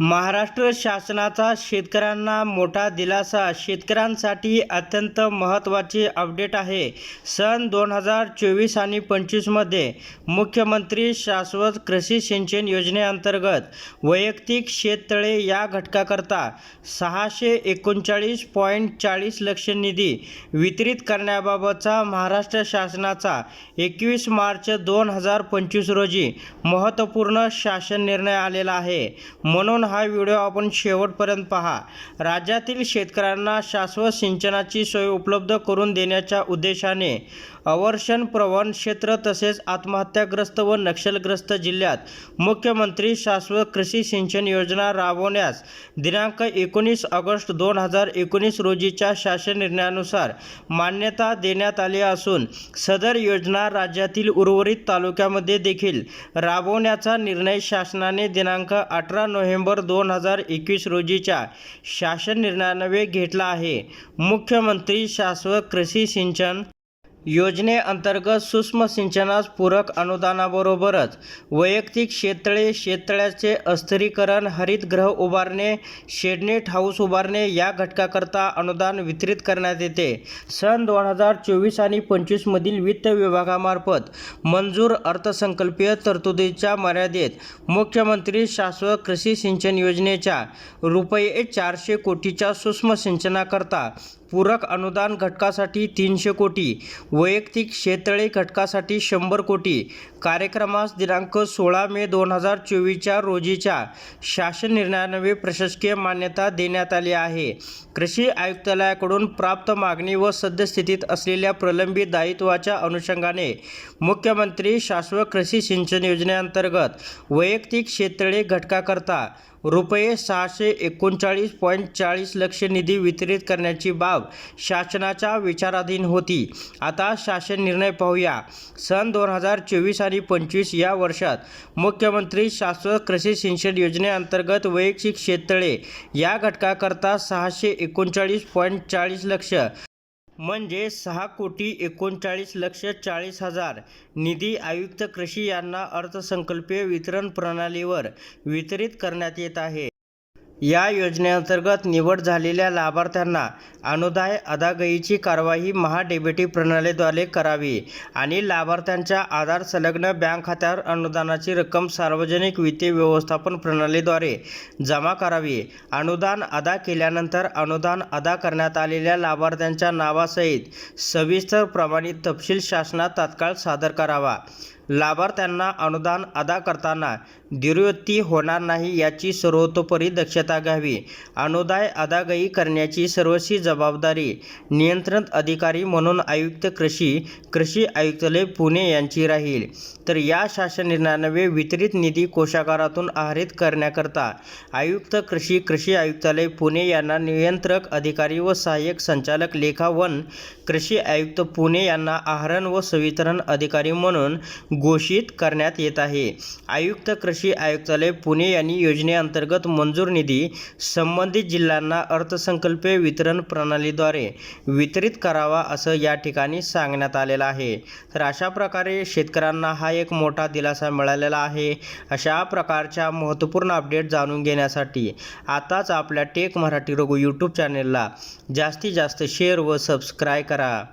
महाराष्ट्र शासनाचा शेतकऱ्यांना मोठा दिलासा. शेतकऱ्यांसाठी अत्यंत महत्त्वाची अपडेट आहे. सन दोन हजार चोवीस आणि पंचवीसमध्ये मुख्यमंत्री शाश्वत कृषी सिंचन योजनेअंतर्गत वैयक्तिक शेततळे या घटकाकरता सहाशे एकोणचाळीस पॉईंट चाळीस लक्ष निधी वितरित करण्याबाबतचा महाराष्ट्र शासनाचा एकवीस मार्च दोन हजार पंचवीस रोजी महत्त्वपूर्ण शासन निर्णय आलेला आहे. म्हणून हा व्हिडिओ आपण शेवटपर्यंत पहा. राज्यातील शेतकऱ्यांना शाश्वत सिंचनाची सोय उपलब्ध करून देण्याच्या उद्देशाने अवर्षण प्रवण क्षेत्र तसेच आत्महत्याग्रस्त व नक्षलग्रस्त जिल्ह्यात मुख्यमंत्री शाश्वत कृषी सिंचन योजना राबवण्यास दिनांक एकोणीस ऑगस्ट दोन हजार एकोणीस रोजीच्या शासन निर्णयानुसार मान्यता देण्यात आली असून सदर योजना राज्यातील उर्वरित तालुक्यामध्ये देखील राबवण्याचा निर्णय शासनाने दिनांक अठरा नोव्हेंबर दोन हजार एकवीस रोजीच्या शासन निर्णयान्वये घेतला आहे. मुख्यमंत्री शाश्वत कृषी सिंचन योजनेअंतर्गत सूक्ष्म सिंचनास पूरक अनुदानाबरोबरच वैयक्तिक शेततळे शेततळ्याचे अस्थिरीकरण हरितगृह उभारणे शेडनेट हाऊस उभारणे या घटकाकरता अनुदान वितरित करण्यात येते. सन दोन हजार चोवीस आणि पंचवीसमधील वित्त विभागामार्फत मंजूर अर्थसंकल्पीय तरतुदीच्या मर्यादेत मुख्यमंत्री शाश्वत कृषी सिंचन योजनेच्या रुपये चारशे कोटीच्या सूक्ष्म सिंचनाकरता पूरक अनुदान घटकासाठी तीनशे कोटी वैयक्तिक क्षेत्रळे घटकासाठी शंभर कोटी कार्यक्रमास दिनांक सोळा मे दोन हजार चोवीसच्या रोजीच्या शासन निर्णयान्वये प्रशासकीय मान्यता देण्यात आली आहे. कृषी आयुक्तालयाकडून प्राप्त मागणी व सद्यस्थितीत असलेल्या प्रलंबित दायित्वाच्या अनुषंगाने मुख्यमंत्री शाश्वत कृषी सिंचन योजनेअंतर्गत वैयक्तिक क्षेत्रळे घटकाकरता रुपये सहाशे एकोणचाळीस पॉईंट चाळीस लक्ष निधी वितरित करण्याची बाब शासनाच्या विचाराधीन होती. आता शासन निर्णय पाहूया. सन दोन हजार चोवीस आणि पंचवीस या वर्षात मुख्यमंत्री शाश्वत कृषी सिंचन योजनेअंतर्गत वैयक्तिक शेततळे या घटकाकरता सहाशे एकोणचाळीस पॉईंट चाळीस लक्ष म्हणजे सहा कोटी एकोणचाळीस लक्ष चाळीस हजार. निधी आयुक्त कृषी यांना अर्थसंकल्पीय वितरण प्रणालीवर वितरित करण्यात येत आहे. या योजनेअंतर्गत निवड झालेल्या लाभार्थ्यांना अनुदाय अदागईची कारवाई महाडेबिटी प्रणालीद्वारे करावी आणि लाभार्थ्यांच्या आधार संलग्न बँक खात्यावर अनुदानाची रक्कम सार्वजनिक वित्तीय व्यवस्थापन प्रणालीद्वारे जमा करावी. अनुदान अदा केल्यानंतर अनुदान अदा करण्यात आलेल्या लाभार्थ्यांच्या नावासहित सविस्तर प्रमाणित तपशील शासनात तात्काळ सादर करावा. लाभार्थ्यांना अनुदान अदा करताना दुर्वृत्ती होणार नाही याची सर्वतोपरी दक्षता घ्यावी. अनुदाय अदागई करण्याची सर्वस्वी जबाबदारी नियंत्रण अधिकारी म्हणून आयुक्त कृषी कृषी आयुक्तालय पुणे यांची राहील. तर या शासन निर्णयान्वये वितरित निधी कोषागारातून आहारित करण्याकरता आयुक्त कृषी कृषी आयुक्तालय पुणे यांना नियंत्रक अधिकारी व सहाय्यक संचालक लेखा वन कृषी आयुक्त पुणे यांना आहरण व संवितरण अधिकारी म्हणून घोषित करण्यात येत आहे. आयुक्त कृषी आयुक्तालय पुणे यांनी योजनेअंतर्गत मंजूर निधी संबंधित जिल्ह्यांना अर्थसंकल्पीय वितरण प्रणालीद्वारे वितरित करावा असं या ठिकाणी सांगण्यात आलेलं आहे. तर अशा प्रकारे शेतकऱ्यांना हा एक मोठा दिलासा मिळालेला आहे. अशा प्रकारच्या महत्त्वपूर्ण अपडेट जाणून घेण्यासाठी आताच आपल्या टेक मराठी रघु यूट्यूब चॅनेलला जास्तीत जास्त शेअर व सबस्क्राईब करा.